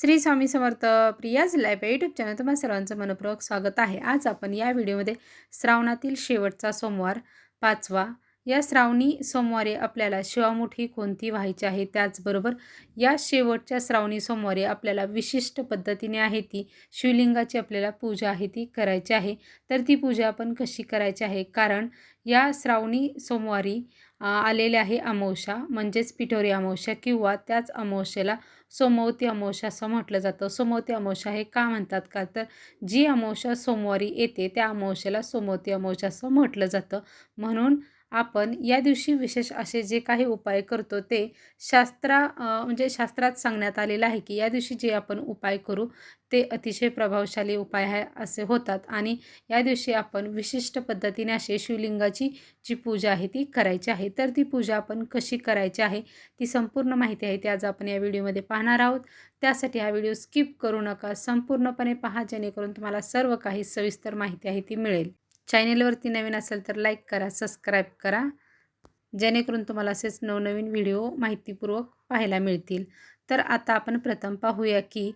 Shri Swami Samarth Priya's life या YouTube channel तुम्हाला सर्वांचं मनपूर्वक स्वागत आहे. आज आपण या व्हिडिओमध्ये श्रावणातील शेवटचा सोमवार पाचवा. या श्रावणी सोमवारी आपल्याला शिवामुठी कोणती व्हायची आहे? त्याचबरोबर या शेवटच्या श्रावणी सोमवारी आपल्याला विशिष्ट पद्धतीने आहे ती शिवलिंगाची आपल्याला पूजा आहे ती करायची आहे. तर ती पूजा आपण कशी करायची आहे? कारण या श्रावणी सोमवारी आलेले आहे अमावस्या म्हणजेच पिठोरी अमावस्या किंवा त्याच अमावस्येला सोमवती अमावस्या असं म्हटलं जातं. सोमवती अमावस्या हे का म्हणतात का? तर जी अमावस्या सोमवारी येते त्या अमावश्येला सोमवती अमावस्या असं म्हटलं जातं. म्हणून आपण या दिवशी विशेष असे जे काही उपाय करतो ते शास्त्रा म्हणजे शास्त्रात सांगण्यात आलेलं आहे की या दिवशी जे आपण उपाय करू ते अतिशय प्रभावशाली उपाय आहे असे होतात. आणि या दिवशी आपण विशिष्ट पद्धतीने असे शिवलिंगाची जी पूजा आहे ती करायची आहे. तर ती पूजा आपण कशी करायची आहे ती संपूर्ण माहिती आहे ती आज आपण या व्हिडिओमध्ये पाहणार आहोत. त्यासाठी हा व्हिडिओ स्किप करू नका. संपूर्णपणे पहा जेणेकरून तुम्हाला सर्व काही सविस्तर माहिती आहे ती मिळेल. चॅनेलवरती नवीन असेल तर लाईक करा सबस्क्राईब करा. जेणेकरून तुम्हाला असेच नवनवीन व्हिडिओ माहितीपूर्वक पाहायला मिळतील. तर आता आपण प्रथम पाहूया की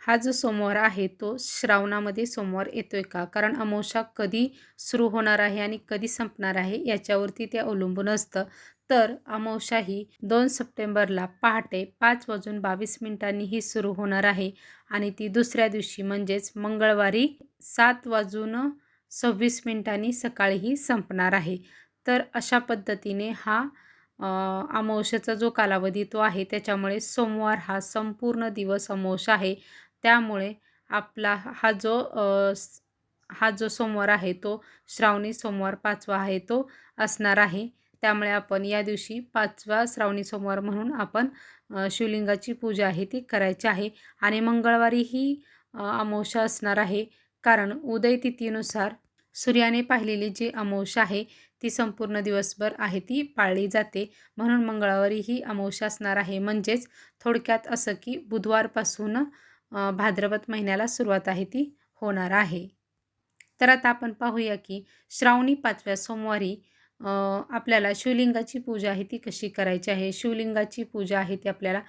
हा जो सोमवार आहे तो श्रावणामध्ये सोमवार येतोय का? कारण अमावस्या कधी सुरू होणार आहे आणि कधी संपणार आहे याच्यावरती ते अवलंबून असतं. तर अमावस्या ही दोन सप्टेंबरला पहाटे पाच वाजून बावीस मिनिटांनी ही सुरू होणार आहे आणि ती दुसऱ्या दिवशी म्हणजेच मंगळवारी सात वाजून सव्वीस मिनिटांनी सकाळीही संपणार आहे. तर अशा पद्धतीने हा अमावश्याचा जो कालावधी तो आहे त्याच्यामुळे सोमवार हा संपूर्ण दिवस अमावश आहे. त्यामुळे आपला हा जो हा जो सोमवार आहे तो श्रावणी सोमवार पाचवा आहे तो असणार आहे. त्यामुळे आपण या दिवशी पाचवा श्रावणी सोमवार म्हणून आपण शिवलिंगाची पूजा आहे ती करायची आहे. आणि मंगळवारी ही अ, असणार आहे. कारण उदय तिथीनुसार सूर्याने पाहिलेली जी अमावस्या आहे ती संपूर्ण दिवसभर आहे ती पाळली जाते. म्हणून मंगळवारी ही अमावस्या असणार आहे. म्हणजेच थोडक्यात असं की बुधवारपासून भाद्रपद महिन्याला सुरुवात आहे ती होणार आहे. तर आता आपण पाहूया की श्रावणी पाचव्या सोमवारी आपल्याला शिवलिंगाची पूजा आहे ती कशी करायची आहे? शिवलिंगाची पूजा आहे ती आपल्याला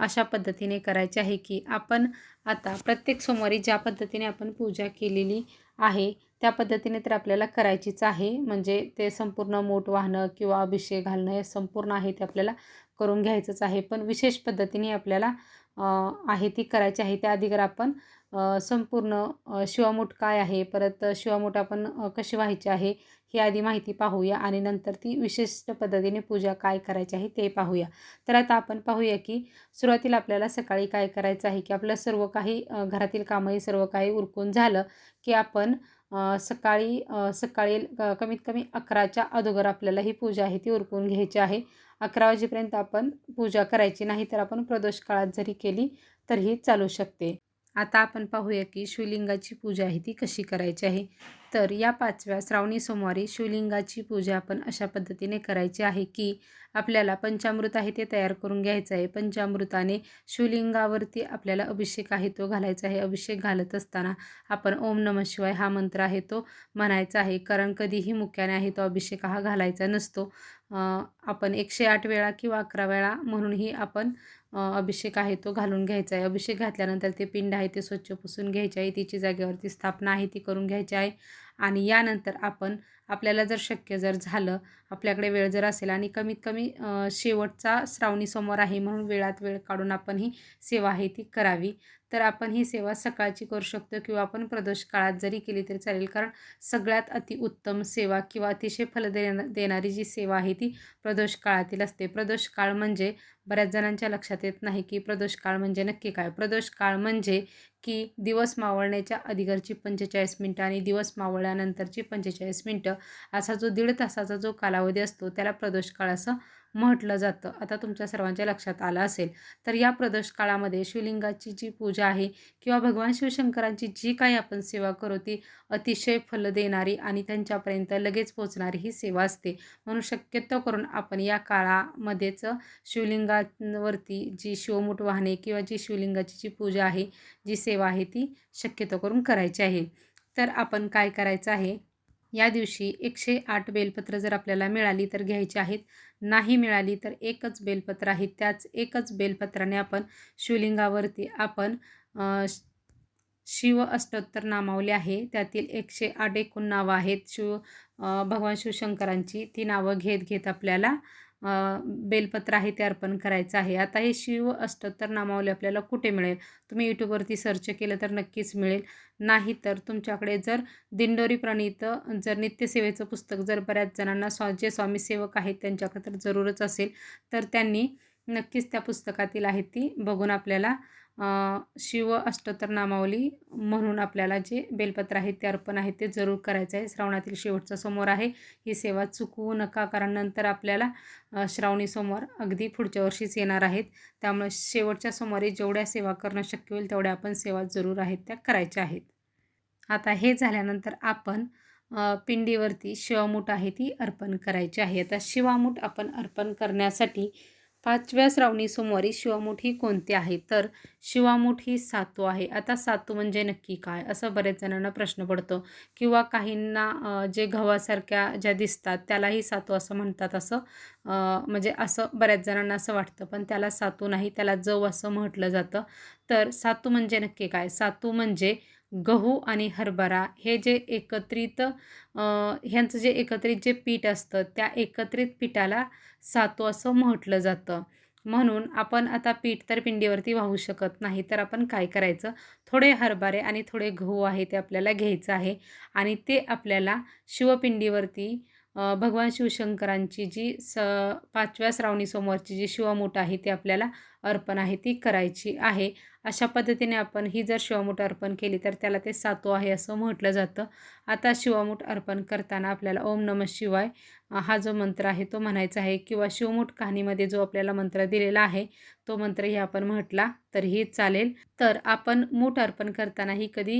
अशा पद्धतीने करायची आहे की आपण आता प्रत्येक सोमवारी ज्या पद्धतीने आपण पूजा केलेली आहे. त्या पद्धतीने तर आपल्याला करायचीच आहे. म्हणजे ते संपूर्ण मोठ वाहनं किंवा अभिषेक घालणं हे संपूर्ण आहे ते आपल्याला करून घ्यायचंच आहे. पण विशेष पद्धतीने आपल्याला आहे ती करायची आहे. त्या अगोदर आपण संपूर्ण शिवामूठ काय आहे? परत शिवामूठ आपण कशी व्हायची आहे? ही आधी माहिती पाहूया आणि नंतर ती विशिष्ट पद्धतीने पूजा काय करायची आहे ते पाहूया. तर आता आपण पाहूया की सुरुवातीला आपल्याला सकाळी काय करायचं आहे? की आपलं सर्व काही घरातील कामही सर्व काही उरकून झालं की आपण सकाळी सकाळी कमीत कमी अकराच्या अगोदर आपल्याला ही पूजा आहे ती उरकून घ्यायची आहे. अकरा वाजेपर्यंत आपण पूजा करायची नाही तर आपण प्रदोष काळात जरी केली तरीही चालू शकते. आता आपण पाहूया की शिवलिंगाची पूजा आहे ती कशी करायची आहे? तर या पाचव्या श्रावणी सोमवारी शिवलिंगाची पूजा आपण अशा पद्धतीने करायची आहे की आपल्याला पंचामृत आहे ते तयार करून घ्यायचं आहे. पंचामृताने शिवलिंगावरती आपल्याला अभिषेक आहे तो घालायचा आहे. अभिषेक घालत असताना आपण ओम नम शिवाय हा मंत्र आहे तो म्हणायचा आहे. कारण कधीही मुक्याने आहे तो अभिषेक हा घालायचा नसतो. आपण एकशे आठ वेळा किंवा अकरा वेळा म्हणूनही आपण अभिषेक आहे तो घालून घ्यायचा आहे. अभिषेक घातल्यानंतर ते पिंड आहे ते स्वच्छ पुसून घ्यायचे आहे. तिची जागेवरती स्थापना आहे ती करून घ्यायची आहे. आणि यानंतर आपण आपल्याला जर शक्य जर झालं आपल्याकडे वेळ जर असेल आणि कमीत कमी शेवटचा श्रावणी सोमवार आहे म्हणून वेळात वेळ काढून आपण ही सेवा आहे ती करावी. तर आपण ही सेवा सकाळची करू शकतो किंवा आपण प्रदोष काळात जरी केली तरी चालेल. कारण सगळ्यात अतिउत्तम सेवा किंवा अतिशय फल देना देणारी जी सेवा आहे ती प्रदोष काळातील असते. प्रदोष काळ म्हणजे बऱ्याच जणांच्या लक्षात येत नाही की प्रदोष काळ म्हणजे नक्की काय? प्रदोष काळ म्हणजे की दिवस मावळण्याच्या अगोदरची पंचेचाळीस मिनटं आणि दिवस मावळल्यानंतरची पंचेचाळीस मिनटं असा जो दीड तासाचा जो कालावधी असतो त्याला प्रदोष काळ असं म्हटलं जातं. आता तुमच्या सर्वांच्या लक्षात आलं असेल. तर या प्रदोष काळामध्ये शिवलिंगाची जी पूजा आहे किंवा भगवान शिवशंकरांची जी काही आपण सेवा करू ती अतिशय फल देणारी आणि त्यांच्यापर्यंत लगेच पोचणारी ही सेवा असते. म्हणून शक्यतो करून आपण या काळामध्येच शिवलिंगावरती जी शिवमुठ वाहने किंवा जी शिवलिंगाची जी पूजा आहे जी सेवा आहे ती शक्यतो करून करायची आहे. तर आपण काय करायचं आहे? या दिवशी एकशे आठ बेलपत्र जर आपल्याला मिळाली तर घ्यायची आहेत. नाही मिळाली तर एकच बेलपत्र आहे. त्याच एकच बेलपत्राने आपण शिवलिंगावरती आपण श- शिव अष्टोत्तर नामावली आहे. त्यातील एकशे आठ एकूण नावं आहेत. शिव भगवान शिवशंकरांची ती नावं घेत घेत आपल्याला बेलपत्र आहे ते अर्पण करायचं आहे. आता हे शिव अष्टोत्तर नामावली आपल्याला कुठे मिळेल? तुम्ही यूट्यूबवरती सर्च केलं तर नक्कीच मिळेल. नाही तर तुमच्याकडे जर दिंडोरी प्रणीत जर नित्यसेवेचं पुस्तक जर बऱ्याच जणांना स्वा जे स्वामी सेवक आहेत त्यांच्याकडे तर जरूरच असेल. तर त्यांनी नक्कीच त्या पुस्तकातील आहेत ती. बघून आपल्याला शिव अष्टोत्तर नामावली म्हणून आपल्याला जे बेलपत्र आहे ते अर्पण आहे ते जरूर करायचं आहे. श्रावणातील शेवटचा सोमवार आहे. ही सेवा चुकवू नका कारण नंतर आपल्याला श्रावणी सोमवार अगदी पुढच्या वर्षीच येणार आहेत. त्यामुळे शेवटच्या सोमवारी जेवढ्या सेवा करणं शक्य होईल तेवढ्या आपण सेवा जरूर आहेत त्या करायच्या आहेत. आता हे झाल्यानंतर आपण पिंडीवरती शिवामूठ आहे ती अर्पण करायची आहे. आता शिवामूठ आपण अर्पण करण्यासाठी पाचव्या श्रावणी सोमवारी शिवामूठ ही कोणती आहे? तर शिवामूठ ही सातू आहे. आता सातू म्हणजे नक्की काय? असं बरेच जणांना प्रश्न पडतो. किंवा काहींना जे गव्हासारख्या ज्या दिसतात त्यालाही सातू असं म्हणतात असं. म्हणजे असं बऱ्याच जणांना असं वाटतं. पण त्याला सातू नाही. त्याला जव असं म्हटलं जातं. तर सातू म्हणजे नक्की काय? सातू म्हणजे गहू आणि हरभरा हे जे एकत्रित ह्यांचं जे एकत्रित जे पीठ असतं त्या एकत्रित पिठाला सातू असं म्हटलं जातं. म्हणून आपण आता पीठ तर पिंडीवरती वाहू शकत नाही तर आपण काय करायचं? थोडे हरभरे आणि थोडे गहू आहे ते आपल्याला घ्यायचं आहे आणि ते आपल्याला शिवपिंडीवरती भगवान शिवशंकरांची जी स पाचव्या श्रावणी सोमवारची जी शिवमूठ आहे ती आपल्याला अर्पण आहे ती करायची आहे. अशा पद्धतीने आपण ही जर शिवामूठ अर्पण केली तर त्याला ते सातो आहे असं म्हटलं जातं. आता शिवामूठ अर्पण करताना आपल्याला ओम नम शिवाय हा जो मंत्र आहे तो म्हणायचा आहे किंवा शिवमूठ कहाणीमध्ये जो आपल्याला मंत्र दिलेला आहे तो मंत्रही आपण म्हटला तरीही चालेल. तर आपण मूठ अर्पण करताना ही कधी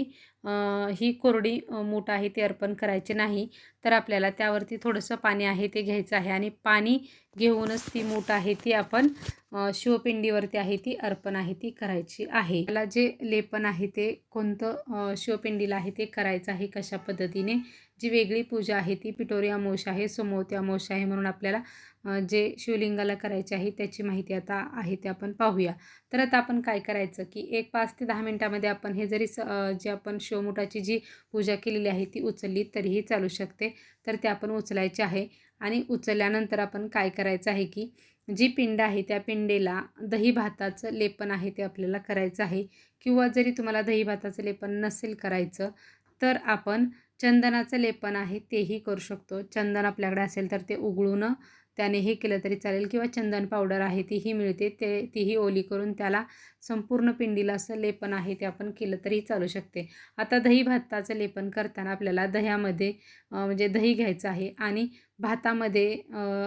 ही कोरडी मूठ आहे ती अर्पण करायची नाही. तर आपल्याला त्यावरती थोडंसं पाणी आहे ते घ्यायचं आहे आणि पाणी घेऊनच ती मूठ आहे ती आपण शिवपिंडीवरती आहे ती अर्पण आहे ती करायची आहे. त्याला जे लेपन आहे ते कोणतं शिवपिंडीला आहे ते करायचं आहे कशा पद्धतीने? जी वेगळी पूजा आहे ती पिटोरी अमोश आहे सोमवती अमोश आहे म्हणून आपल्याला जे शिवलिंगाला करायचे आहे त्याची माहिती आता आहे ते आपण पाहूया. तर आता आपण काय करायचं की एक पाच ते दहा मिनटामध्ये आपण हे जरी स जे आपण शिवमुठाची जी पूजा केलेली आहे ती उचलली तरीही चालू शकते. तर ते आपण उचलायचे आहे आणि उचलल्यानंतर आपण काय करायचं आहे की जी पिंड आहे त्या पिंडेला दही भाताचं लेपन आहे ते आपल्याला करायचं आहे. किंवा जरी तुम्हाला दही भाताचं लेपन नसेल करायचं तर आपण चंदनाचं लेपन आहे तेही करू शकतो. चंदन आपल्याकडे असेल तर ते उघडून त्याने हे केलं तरी चालेल किंवा चंदन पावडर आहे तीही मिळते. ते तीही ओली करून त्याला संपूर्ण पिंडीला असं लेपन आहे ते आपण केलं तरी चालू शकते. आता दही भाताचं लेपन करताना आपल्याला दह्यामध्ये म्हणजे दही घ्यायचं आहे आणि भातामध्ये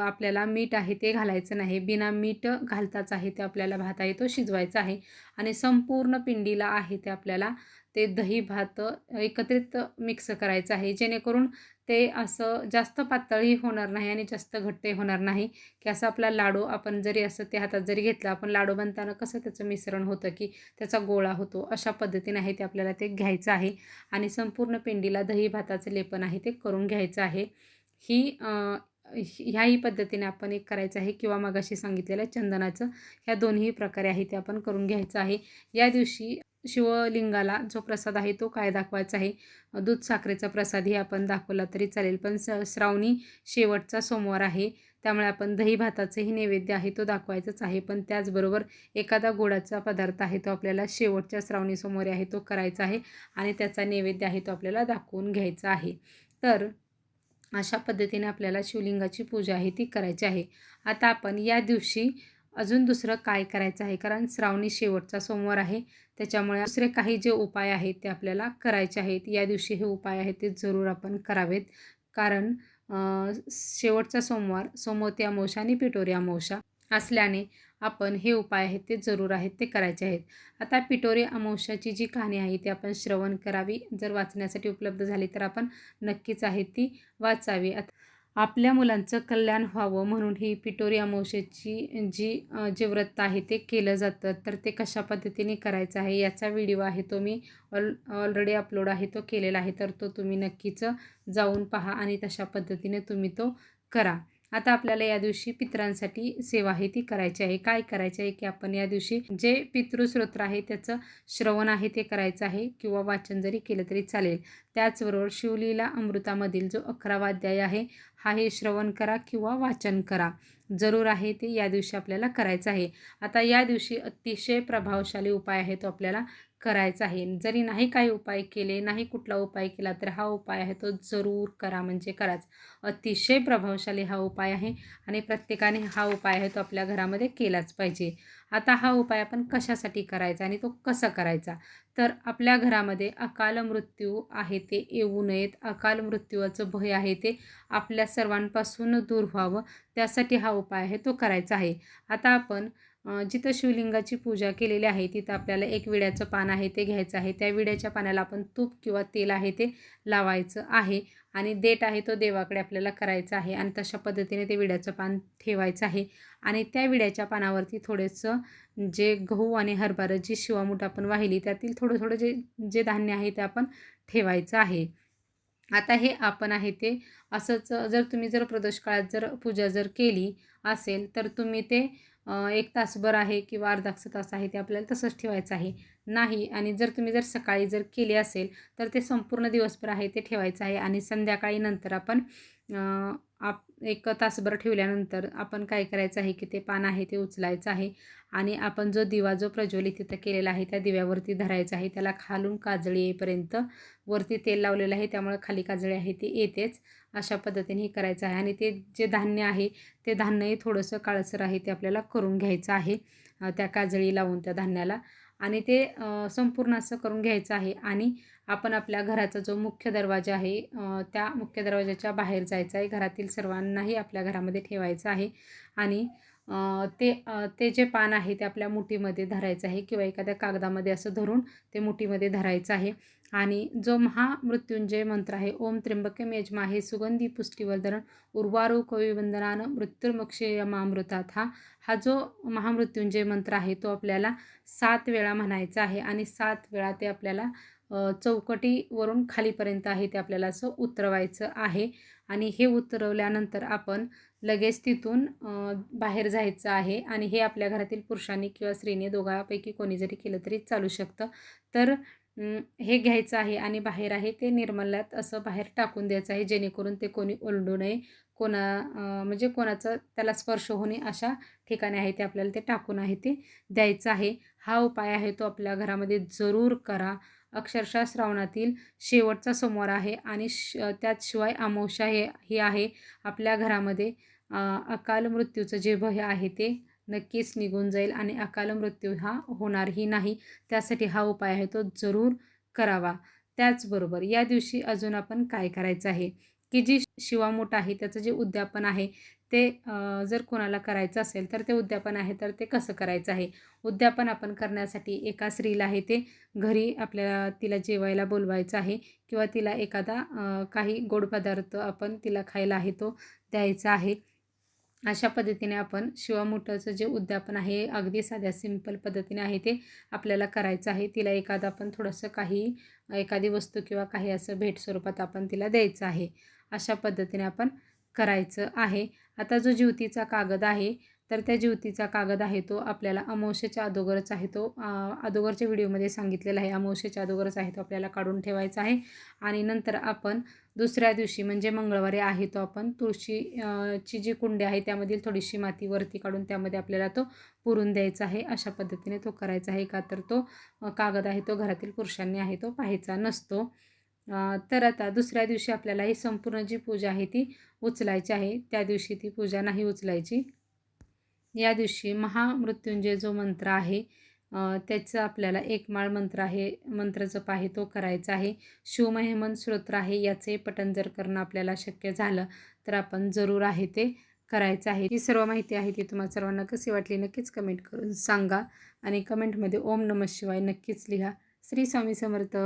आपल्याला मीठ आहे ते घालायचं नाही. बिना मीठ घालताच आहे ते आपल्याला भात आहे तो शिजवायचा आहे आणि संपूर्ण पिंडीला आहे ते आपल्याला ते दही भात एकत्रित मिक्स करायचं आहे. जेणेकरून ते असं जास्त पातळही होणार नाही आणि जास्त घट्टही होणार नाही. की असं आपला लाडू आपण जरी असं ते हातात जरी घेतला आपण लाडू बनताना कसं त्याचं मिश्रण होतं की त्याचा गोळा होतो अशा पद्धतीने आहे ते आपल्याला ते घ्यायचं आहे. आणि संपूर्ण पिंडीला दही भाताचं लेपन आहे ते करून घ्यायचं आहे. ही ह्याही पद्धतीने आपण एक करायचं आहे किंवा मगाशी सांगितलेलं चंदनाचं. ह्या दोन्ही प्रकारे आहे ते आपण करून घ्यायचं आहे. या दिवशी शिवलिंगाला जो प्रसाद आहे तो काय दाखवायचा आहे? दूध साखरेचा प्रसादही आपण दाखवला तरी चालेल पण स श्रावणी शेवटचा सोमवार आहे. त्यामुळे आपण दही भाताचंही नैवेद्य आहे तो दाखवायचाच आहे पण त्याचबरोबर एखादा गोडाचा पदार्थ आहे तो आपल्याला शेवटच्या श्रावणी सोमवारी आहे तो करायचा आहे आणि त्याचा नैवेद्य आहे तो आपल्याला दाखवून घ्यायचा आहे. तर अशा पद्धतीने आपल्याला शिवलिंगाची पूजा आहे ती करायची आहे. आता आपण या दिवशी अजून दुसरं काय करायचं आहे? कारण श्रावणी शेवटचा सोमवार आहे. त्याच्यामुळे दुसरे काही जे उपाय आहेत ते आपल्याला करायचे आहेत. या दिवशी हे उपाय आहेत ते जरूर आपण करावेत. कारण शेवटचा सोमवार सोमवती अमावशा आणि पिटोरी अमावशा असल्याने आपण हे उपाय आहेत ते जरूर आहेत ते करायचे आहेत. आता पिटोरी अमावशाची जी कहाणी आहे ती आपण श्रवण करावी. जर वाचण्यासाठी उपलब्ध झाली तर आपण नक्कीच आहे ती वाचावी. आता आपल्या मुलांचं कल्याण व्हावं म्हणून ही पिटोरी अमावशेची जी जे व्रत आहे ते केलं जातं. तर ते कशा पद्धतीने करायचं आहे याचा व्हिडिओ आहे तो मी ऑल ऑलरेडी अपलोड आहे तो केलेला आहे. तर तो तुम्ही नक्कीच जाऊन पहा आणि तशा पद्धतीने तुम्ही तो करा. आता आपल्याला या दिवशी पितरांसाठी सेवा आहे ती करायची आहे. काय करायचे आहे की आपण या दिवशी जे पितृस्रोत्र आहे त्याचं श्रवण आहे ते करायचं आहे किंवा वाचन जरी केलं तरी चालेल. त्याचबरोबर शिवलीला अमृतामधील जो अकरावा अध्याय आहे हा हे श्रवण करा किंवा वाचन करा. जरूर आहे ते या दिवशी आपल्याला करायचं आहे. आता या दिवशी अतिशय प्रभावशाली उपाय आहे तो आपल्याला करायचा आहे. जरी नाही काही उपाय केले नाही कुठला उपाय केला तर हा उपाय आहे तो जरूर करा. म्हणजे कराच. अतिशय प्रभावशाली हा उपाय आहे आणि प्रत्येकाने हा उपाय आहे तो आपल्या घरामध्ये केलाच पाहिजे. आता हा उपाय आपण कशासाठी करायचा आणि तो कसा करायचा? तर आपल्या घरामध्ये अकाल मृत्यू आहे ते येऊ नयेत. अकाल मृत्यूचं भय आहे ते आपल्या सर्वांपासून दूर व्हावं. त्यासाठी हा उपाय आहे तो करायचा आहे. आता आपण जिथं शिवलिंगाची पूजा केलेली आहे तिथं आपल्याला एक विड्याचं पान आहे ते घ्यायचं आहे. त्या विड्याच्या पानाला आपण तूप किंवा तेल आहे ते लावायचं आहे. आणि देठ आहे तो देवाकडे आपल्याला करायचा आहे. आणि तशा पद्धतीने ते विड्याचं पान ठेवायचं आहे. आणि त्या विड्याच्या पानावरती थोडंसं जे गहू आणि हरभरा जी शिवामूठ आपण वाहिली त्यातील थोडं थोडं जे जे धान्य आहे ते आपण ठेवायचं आहे. आता हे आपण आहे ते असंच जर तुम्ही जर प्रदोष काळात जर पूजा जर केली असेल तर तुम्ही ते एक तासभर आहे किंवा अर्धा तास आहे ते आपल्याला तसंच ठेवायचं आहे. नाही आणि जर तुम्ही जर सकाळी जर केले असेल तर ते संपूर्ण दिवसभर आहे ते ठेवायचं आहे आणि संध्याकाळी नंतर आपण आप एक तासभर ठेवल्यानंतर आपण काय करायचं आहे की ते पान आहे ते उचलायचं आहे आणि आपण जो दिवा जो प्रज्वलित तिथं केलेला आहे त्या दिव्यावरती धरायचा आहे. त्याला खालून काजळी येईपर्यंत वरती तेल लावलेलं आहे. त्यामुळे खाली काजळी आहे ती येतेच. अशा पद्धतीने हे करायचं आहे आणि ते जे धान्य आहे ते धान्यही थोडंसं काळसर आहे ते आपल्याला करून घ्यायचं आहे त्या काजळी लावून त्या धान्याला आणि ते संपूर्ण असं करून घ्यायचं आहे आणि आपण आपल्या घराचा जो मुख्य दरवाजा आहे त्या मुख्य दरवाजाच्या बाहेर जायचं आहे. घरातील सर्वांनाही आपल्या घरामध्ये ठेवायचं आहे. आणि ते ते जे पान आहे ते आपल्या मुठीमध्ये धरायचं आहे किंवा एखाद्या कागदामध्ये असं धरून ते मुठीमध्ये धरायचं आहे. आणि जो महामृत्युंजय मंत्र आहे ओम त्रिंबक्यम यजमा हे सुगंधी पुष्टीवर्धन उर्वारू कविवंदनान मृत्युर्मक्षेयमामृतात हा हा जो महामृत्युंजय मंत्र आहे तो आपल्याला सात वेळा म्हणायचा आहे आणि सात वेळा ते आपल्याला चौकटीवरून खालीपर्यंत आहे ते आपल्याला असं उतरवायचं आहे. आणि हे उतरवल्यानंतर आपण लगेच तिथून बाहेर जायचं आहे आणि हे आपल्या घरातील पुरुषांनी किंवा स्त्रीने दोघांपैकी कोणी जरी केलं तरी चालू शकतं. तर हे घ्यायचं आहे आणि बाहेर आहे ते निर्मल्यात असं बाहेर टाकून द्यायचं आहे जेणेकरून ते कोणी ओलडू नये. कोणा म्हणजे कोणाचं त्याला स्पर्श होणे अशा ठिकाणी आहे ते आपल्याला ते टाकून आहे ते द्यायचं आहे. हा उपाय आहे तो आपल्या घरामध्ये जरूर करा. अक्षरशः श्रावणातील शेवटचा सोमवार आहे आणि श त्याचशिवाय अमावस्या हे ही आहे आपल्या घरामध्ये. अकाल मृत्यूचं जे भय आहे ते नक्कीच निघून जाईल आणि अकाल मृत्यू हा होणारही नाही. त्यासाठी हा उपाय आहे तो जरूर करावा. त्याचबरोबर या दिवशी अजून आपण काय करायचं आहे? की जी शिवामूठ आहे त्याचं जे उद्यापन आहे ते जर कोणाला करायचं असेल तर ते उद्यापन आहे तर ते कसं करायचं आहे? उद्यापन आपण करण्यासाठी एका स्त्रीला आहे ते घरी आपल्याला तिला जेवायला बोलवायचं आहे किंवा तिला एखादा काही गोड पदार्थ आपण तिला खायला आहे तो द्यायचा आहे. अशा पद्धतीने आपण शिवामुठाचं जे उद्यापन आहे अगदी साध्या सिंपल पद्धतीने आहे ते आपल्याला करायचं आहे. तिला एखादा आपण थोडंसं काही एखादी वस्तू किंवा काही असं भेट स्वरूपात आपण तिला द्यायचं आहे. अशा पद्धतीने आपण करायचं आहे. आता जो ज्योतीचा कागद आहे तर त्या ज्योतीचा कागद आहे तो आपल्याला अमावश्याच्या अगोदरच आहे तो अदोगरच्या अगोदरच्या व्हिडिओमध्ये सांगितलेला आहे. अमावश्याच्या अगोदरच आहे तो आपल्याला काढून ठेवायचा आहे. आणि नंतर आपण दुसऱ्या दिवशी म्हणजे मंगळवारी आहे तो आपण तुळशी ची जी कुंडी आहे त्यामधील थोडीशी माती वरती काढून त्यामध्ये आपल्याला तो पुरून द्यायचा आहे. अशा पद्धतीने तो करायचा आहे. का तर तो कागद आहे तो घरातील पुरुषांनी आहे तो पाहायचा नसतो. तर आता दुसऱ्या दिवशी आपल्याला ही संपूर्ण जी पूजा आहे ती उचलायची आहे. त्या दिवशी ती पूजा नाही उचलायची. या दिवशी महामृत्युंजय जो मंत्र आहे त्याचं आपल्याला एक माळ मंत्र आहे. मंत्र जप आहे तो करायचा आहे. शिवमहेमन स्तोत्र आहे याचे पठण जर करणं आपल्याला शक्य झालं तर आपण जरूर आहे ते करायचं आहे. ही सर्व माहिती आहे ती तुम्हाला सर्वांना कशी वाटली नक्कीच कमेंट करून सांगा. आणि कमेंटमध्ये ओम नमः शिवाय नक्कीच लिहा. श्री स्वामी समर्थ.